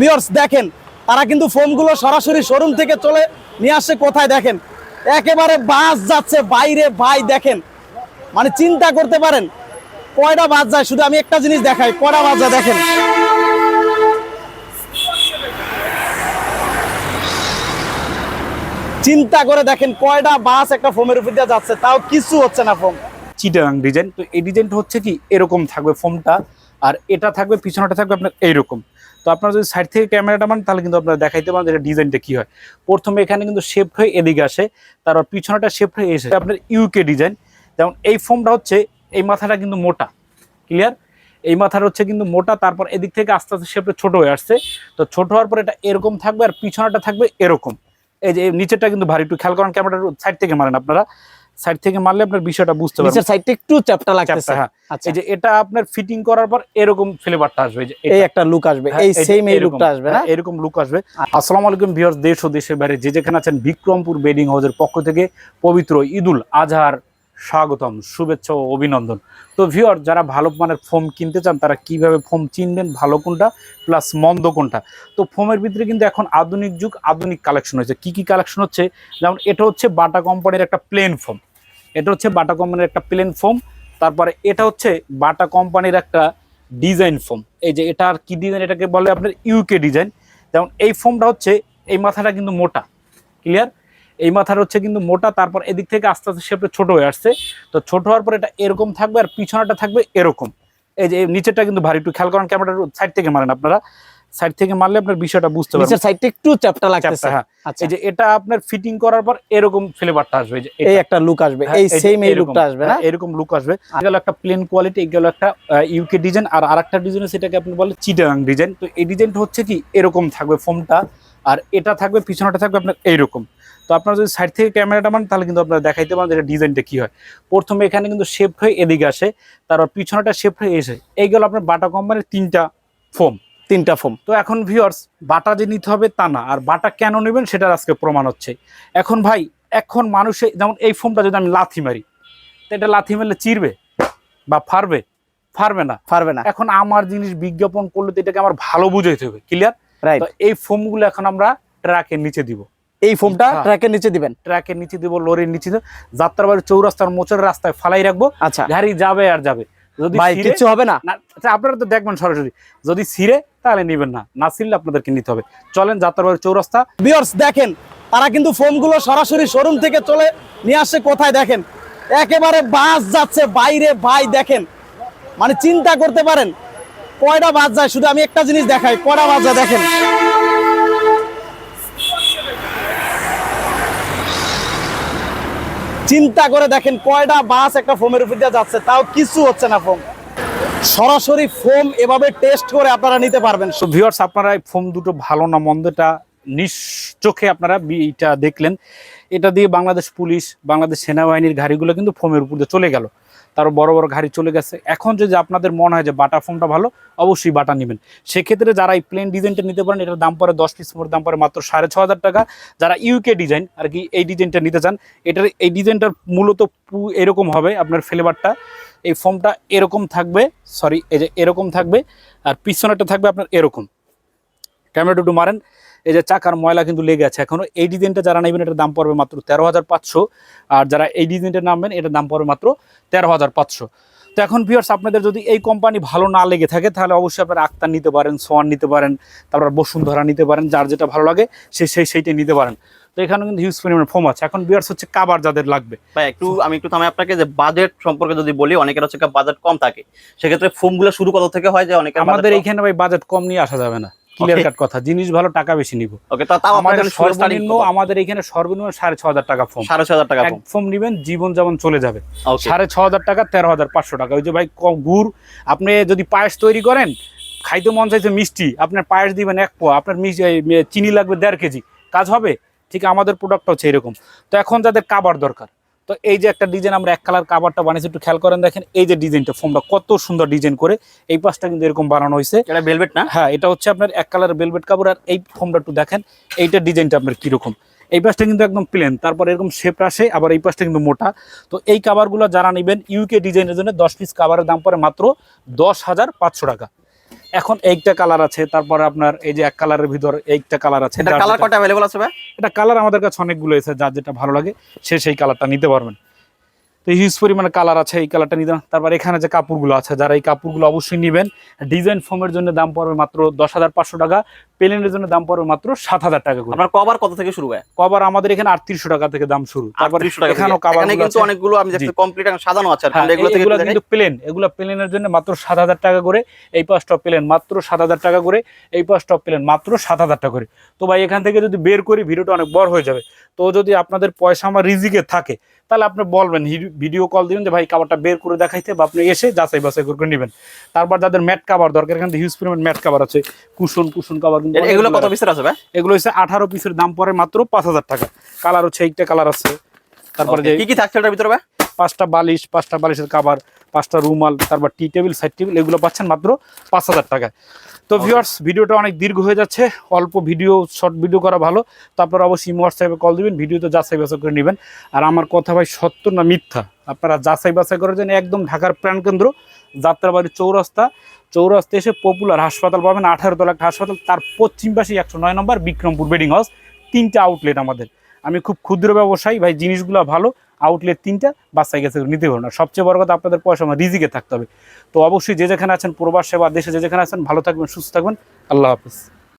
বিয়ার্স দেখেন, তারা কিন্তু ফোমগুলো সরাসরি শোরুম থেকে চলে নিয়ে আসছে কোথায় দেখেন? একেবারে বাস যাচ্ছে বাইরে, ভাই, দেখেন। মানে চিন্তা করতে পারেন, কয়টা বাস যায়? শুধু আমি একটা জিনিস দেখাই, কয়টা বাস যায় দেখেন? চিন্তা করে দেখেন, কয়টা বাস একটা ফোমের উপর দিয়ে যাচ্ছে, তাও কিছু হচ্ছে না ফোম চিটাগাং ডিজাইন তো এই ডিজাইনটা হচ্ছে কি, এরকম থাকবে ফোমটা আর এটা থাকবে, পিছনটা থাকবে আপনার এইরকম। তো আপনারা যদি সাইড থেকে ক্যামেরাটা মান তাহলে কিন্তু আপনারা দেখাইতে পারেন এটা ডিজাইনটা কি হয়। প্রথমে এখানে কিন্তু শেপ হয়ে এদিকে আসে, তারপর পিছনটা শেপ হয়ে এসে আপনার ইউকে ডিজাইন যেমন এই ফোমটা হচ্ছে, এই মাথাটা কিন্তু মোটা ক্লিয়ার এই মাথার হচ্ছে কিন্তু মোটা, তারপর এদিক থেকে আস্তে আস্তে শেপটা ছোট হয়ে আসছে। তো ছোট হওয়ার পর এটা এরকম থাকবে আর পিছনটা থাকবে এরকম। এই যে নিচেরটা কিন্তু ভারী। একটু খেয়াল করেন ক্যামেরাটা সাইড থেকে মারেন আপনারা। সাইড থেকে মারলে আপনার বিষয়টা বুঝতে পারবেন। নিচের সাইডটা একটু চ্যাপটা লাগতেছে। হ্যাঁ। আচ্ছা। এই যে এটা আপনার ফিটিং করার পর এরকম ফ্লেভারটা আসবে এই যে এই একটা লুক আসবে। হ্যাঁ, এই সেম এই লুকটা আসবে না হ্যাঁ, এরকম লুক আসবে। আসসালামু আলাইকুম ভিউয়ার্স দেশ ও দেশের বাইরে যে যেখানে আছেন বিক্রমপুর বেডিং হাউসের পক্ষ থেকে পবিত্র ঈদুল আজহার স্বাগতম শুভেচ্ছা ও অভিনন্দন। তো ভিউয়ার যারা ভালো মানের ফোম কিনতে চান তারা কীভাবে ফোম চিনবেন? ভালো কোনটা? প্লাস মন্দ কোনটা? তো ফোমের ভিতরে কিন্তু এখন আধুনিক যুগ আধুনিক কালেকশন হয়েছে। কি কি কালেকশন হচ্ছে? যেমন এটা হচ্ছে বাটা কোম্পানির একটা প্লেন ফোম এটা হচ্ছে বাটা কোম্পানির একটা প্লেন ফোম তারপরে এটা হচ্ছে বাটা কোম্পানির একটা ডিজাইন ফোম এই যে এটা আর কি ডিজাইন এটাকে বলে আপনার ইউকে ডিজাইন যেমন এই ফোমটা হচ্ছে, এই মাথাটা কিন্তু মোটা। ক্লিয়ার এই মাথার হচ্ছে কিন্তু মোটা, তারপর এদিক থেকে আস্তে আস্তে শেপটা ছোট হয়ে আসছে। তো ছোট হওয়ার পর এটা এরকম থাকবে আর পিছনটা থাকবে এরকম। এই যে নিচেরটা কিন্তু ভারী, একটু খেয়াল করেন ক্যামেরাটা সাইড থেকে মারেন আপনারা। সাইড থেকে মারলে আপনার বিষয়টা বুঝতে পারবেন। নিচের সাইডটা একটু চ্যাপটা লাগতেছে। হ্যাঁ। আচ্ছা। এই যে এটা আপনার ফিটিং করার পর এরকম ফ্লেভারটা আসবে এই যে এই একটা লুক আসবে। হ্যাঁ, এই সেম এই লুকটা আসবে না হ্যাঁ, এরকম লুক আসবে। গেল একটা প্লেন কোয়ালিটি গেল একটা ইউকে ডিজাইন আর আরেকটা ডিজাইন সেটাকে আপনি বলে চিটাগাং ডিজাইন তো এই ডিজাইনটা হচ্ছে কি এরকম থাকবে ফোমটা আর এটা থাকবে পিছনটা থাকবে আপনার এইরকম। তো আপনারা যদি সাইড থেকে ক্যামেরাটা মান তাহলে কিন্তু আপনারা দেখাইতে পারেন এটা ডিজাইনটা কি হয়। প্রথমে এখানে কিন্তু শেপ হয়ে এদিকে আসে তারপর পিছনটা শেপ হয়ে এসে এই গেল আপনার বাটা কোম্পানির তিনটা ফোম তিনটা ফোম। তো এখন ভিউয়ার্স বাটা যে নিতে হবে তা না। আর বাটা কেন নেবেন সেটার আজকে প্রমাণ হচ্ছে। এখন ভাই এখন মানুষে যেমন এই ফোমটা যদি আমি লাথি মারি তো এটা লাথি মারলে চিরবে বা ফারবে? ফারবে না। ফারবে না। এখন আমার জিনিস বিজ্ঞাপন করলে তো এটাকে আমার ভালো বুঝাইতে হবে ক্লিয়ার রাইট তো এই ফোমগুলো এখন আমরা ট্রাকের নিচে দিব। এই ফোমটা হ্যাঁ। ট্র্যাকের নিচে দিবেন? ট্রাকের নিচে দিব লরির নিচে দিব। যাত্রাবাড়ি চৌরাস্তার মোচের রাস্তায় ফালাই রাখব। আচ্ছা। গাড়ি যাবে আর যাবে। যদি ভাই ছিঁড়ে- কিছু হবে না। আচ্ছা, আপনারা তো দেখবেন সরাসরি। যদি ছিঁড়ে তাহলে নেবেন না। না ছিঁড়লে আপনাদেরকে নিতে হবে। চলেন যাত্রাবাড়ি চৌরাস্তা। বিয়ার্স দেখেন তারা কিন্তু ফোমগুলো সরাসরি শোরুম থেকে চলে নিয়ে আসছে কোথায় দেখেন? একেবারে বাস যাচ্ছে বাইরে ভাই দেখেন। মানে চিন্তা করতে পারেন কয়টা বাস যায়? শুধু আমি একটা জিনিস দেখাই কয়টা বাস যায় দেখেন? চিন্তা করে দেখেন কয়টা বাস একটা ফোমের উপর দিয়ে যাচ্ছে, তাও কিছু হচ্ছে না ফোম। সরাসরি ফোম এভাবে টেস্ট করে আপনারা নিতে পারবেন। ভিউয়ার্স আপনারা এই ফোম দুটো ভালো না, মন্দটা নিশ্চোখে চোখে আপনারা এটা দেখলেন। এটা দিয়ে বাংলাদেশ পুলিশ, বাংলাদেশ সেনাবাহিনীর গাড়িগুলো কিন্তু ফোমের উপর দিয়ে চলে গেল। তারও বড় বড় ঘাড়ি চলে গেছে। এখন যদি আপনাদের মনে হয় যে বাটা ফোনটা ভালো, অবশ্যই বাটা নেবেন। সেক্ষেত্রে যারা এই প্লেন ডিজাইনটা নিতে পারেন, এটার দাম পরে দশ পিস মোট দাম পরে মাত্র সাড়ে ছ হাজার টাকা। যারা ইউকে ডিজাইন আর কি এই ডিজাইনটা নিতে চান, এটার এই ডিজাইনটার মূলত এরকম হবে আপনার ফ্লেভারটা এই ফোমটা এরকম থাকবে সরি এই যে এরকম থাকবে, আর পিছনেরটা থাকবে আপনার এরকম। ক্যামেরাটা একটু মারেন। এই যে চাকার ময়লা কিন্তু লেগে আছে। এখনও এই ডিজাইনটা যারা নেবেন এটার দাম পড়বে মাত্র তেরো হাজার পাঁচশো। আর যারা এই ডিজাইনটা নামবেন এটার দাম পড়বে মাত্র তেরো হাজার পাঁচশো। তো এখন ভিউয়ার্স আপনাদের যদি এই কোম্পানি ভালো না লেগে থাকে তাহলে অবশ্যই আপনারা আক্তার নিতে পারেন সোয়ান নিতে পারেন তারপর বসুন্ধরা নিতে পারেন যার যেটা ভালো লাগে সে সেই সেইটাই নিতে পারেন। তো এখানে কিন্তু হিউজ পরিমাণে ফোম আছে। এখন ভিউয়ার্স হচ্ছে কাবার যাদের লাগবে। ভাই একটু আমি একটু থামাই আপনাকে যে বাজেট সম্পর্কে যদি বলি অনেকের হচ্ছে বাজেট কম থাকে। সেক্ষেত্রে ফোমগুলো শুরু কত থেকে হয় যে অনেকের আমাদের এইখানে ভাই বাজেট কম নিয়ে আসা যাবে না। ক্লিয়ার কাট কথা। জিনিস ভালো টাকা বেশি নিব। ওকে তাও আমাদের সর্বনিম্ন আমাদের এখানে সর্বনিম্ন সাড়ে ছ হাজার টাকা ফোম সাড়ে ছয় হাজার টাকা নিবেন জীবন যেমন চলে যাবে। সাড়ে ছ হাজার টাকা তেরো হাজার পাঁচশো টাকা। ওই যে ভাই গুড় আপনি যদি পায়েস তৈরি করেন খাইতে মন চাইছে মিষ্টি আপনার পায়েস দিবেন এক পোয়া আপনার মিষ্টি চিনি লাগবে দেড় কেজি। কাজ হবে? ঠিক আমাদের প্রোডাক্ট হচ্ছে এরকম। তো এখন যাদের কাবার দরকার তো এই যে একটা ডিজাইন আমরা এক কালার কাবারটা বানিয়েছি একটু খেয়াল করেন দেখেন এই যে ডিজাইনটা ফোমটা কত সুন্দর ডিজাইন করে এই পাশটা কিন্তু এরকম বানানো হয়েছে। এটা ভেলভেট না? হ্যাঁ এটা হচ্ছে আপনার এক কালার বেলভেট কাপড় আর এই ফোমটা একটু দেখেন এইটা ডিজাইনটা আপনার কীরকম। এই পাশটা কিন্তু একদম প্লেন তারপর এরকম শেপ আসে আবার এই পাশটা কিন্তু মোটা। তো এই কাভারগুলো যারা নেবেন ইউকে ডিজাইনের জন্য দশ পিস কাভারের দাম পড়ে মাত্র দশ হাজার পাঁচশো টাকা। এখন এইটা কালার আছে তারপরে আপনার এই যে এক কালারের ভিতর এইটা কালার আছে এটা কালার কটা अवेलेबल আছে ভাই? এটা কালার আমাদের কাছে অনেকগুলো আছে যার যেটা ভালো লাগে সে সেই কালারটা নিতে পারবেন। তো হিউজ পরিমাণে কালার আছে এই কালারটা নিতে তারপর এখানে যে কাপড়গুলো আছে যারা এই কাপড়গুলো অবশ্যই নেবেন ডিজাইন ফর্মের জন্য দাম পড়বে মাত্র দশ হাজার পাঁচশো টাকা প্লেনের জন্য দাম পড়বে মাত্র সাত হাজার টাকা করে। আপনার কভার কত থেকে শুরু হয়? কভার আমাদের এখানে আটত্রিশশো টাকা থেকে দাম শুরু। তারপর এখানেও। কিন্তু অনেকগুলো আমি কমপ্লিট সাজানো আছে। হ্যাঁ, এগুলো। কিন্তু প্লেন এগুলো প্লেনের জন্য মাত্র সাত হাজার টাকা করে। এই পাঁচটা প্লেন মাত্র সাত হাজার টাকা করে। এই পাঁচটা প্লেন মাত্র সাত হাজার টাকা করে। তো ভাই এখান থেকে যদি বের করি ভিডিওটা অনেক বড় হয়ে যাবে। তো যদি আপনাদের পয়সা আমার রিজিকে থাকে তাহলে আপনি বলবেন ভিডিও কল দিবেন যে ভাই কাভারটা বের করে দেখাইতে বা আপনি এসে যাচাই বাছাই করে নেবেন। তারপর যাদের ম্যাট কাভার দরকার এখানে হিউজ পরিমাণ ম্যাট কাভার আছে। কুশন কুশন কাভার কিন্তু এগুলো কত পিসের আছে ভাই? এগুলো হচ্ছে আঠারো পিসের দাম পড়ে মাত্র পাঁচ হাজার টাকা। কালার হচ্ছে এইটা কালার আছে। তারপরে কি কি থাকছে ওটার ভিতরে ভাই? পাঁচটা বালিশ পাঁচটা বালিশের কাভার পাঁচটা রুমাল তারপর টি টেবিল সাইড টেবিল এগুলো পাচ্ছেন মাত্র পাঁচ হাজার টাকায়। তো ভিউয়ার্স ভিডিওটা অনেক দীর্ঘ হয়ে যাচ্ছে অল্প ভিডিও শর্ট ভিডিও করা ভালো। তারপর অবশ্যই হোয়াটসঅ্যাপে কল দিবেন ভিডিওতে যাচাই বাছাই করে নেবেন। আর আমার কথা ভাই সত্য না মিথ্যা? আপনারা যাচাই বাছাই করার জন্য একদম ঢাকার প্রাণকেন্দ্র যাত্রাবাড়ির চৌরাস্তা। চৌরাস্তা এসে পপুলার হাসপাতাল পাবেন আঠারো তলা একটা হাসপাতাল তার পশ্চিম পাশে একশো নয় নম্বর বিক্রমপুর বেডিং হাউস তিনটা আউটলেট আমাদের। আমি খুব ক্ষুদ্র ব্যবসায়ী, ভাই, জিনিসগুলো ভালো আউটলেট তিনটা বাচ্চায় গেছে, নিতে পারবেন না। সবচেয়ে বড় কথা, আপনাদের পয়সা আমার রিজিকে থাকতে হবে। তো অবশ্যই যে যেখানে আছেন, প্রবাসে বা দেশে যে যেখানে আছেন, ভালো থাকবেন, সুস্থ থাকবেন। আল্লাহ হাফিজ।